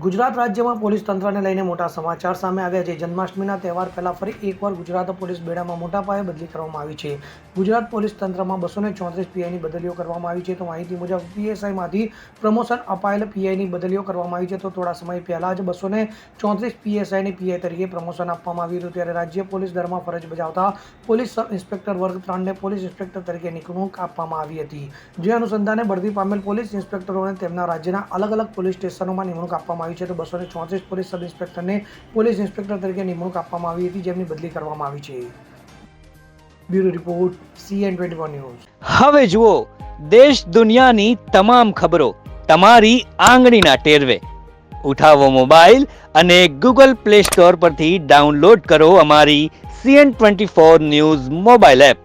ગુજરાત રાજ્યમાં પોલીસ તંત્રને લઈને મોટા સમાચાર સામે આવ્યા છે. જન્માષ્ટમીના તહેવાર પહેલાં ફરી એકવાર ગુજરાત પોલીસ બેડામાં મોટા પાયે બદલી કરવામાં આવી છે. ગુજરાત પોલીસ તંત્રમાં બસો ને ચોત્રીસ પીઆઈની બદલીઓ કરવામાં આવી છે. તો માહિતી મુજબ પીએસઆઈમાંથી પ્રમોશન અપાયેલ પીઆઈની બદલીઓ કરવામાં આવી છે. તો થોડા સમય પહેલાં જ બસો ને ચોત્રીસ પીએસઆઈની પીઆઈ તરીકે પ્રમોશન આપવામાં આવ્યું હતું. ત્યારે રાજ્ય પોલીસ દળમાં ફરજ બજાવતા પોલીસ સબ ઇન્સ્પેક્ટર વર્ગ ત્રણને પોલીસ ઇન્સ્પેક્ટર તરીકે નિમણૂક આપવામાં આવી હતી. જે અનુસંધાને બઢતી પામેલ પોલીસ ઇન્સ્પેક્ટરોને તેમના રાજ્યના અલગ અલગ પોલીસ સ્ટેશનોમાં નિમણૂક આપવામાં આવી છે તો બસો ચોત્રીસ પોલીસ સબ ઇન્સ્પેક્ટરને પોલીસ ઇન્સ્પેક્ટર તરીકે નિમણૂક આપવામાં આવી હતી, જેમની બદલી કરવામાં આવી છે. Bureau report CN twenty one news. હવે જુઓ, દેશ દુનિયાની તમામ ખબરો તમારી આંગળીના ટેરવે. ઉઠાવો મોબાઈલ અને ગૂગલ પ્લે સ્ટોર પરથી ડાઉનલોડ કરો અમારી CN twenty four news mobile app.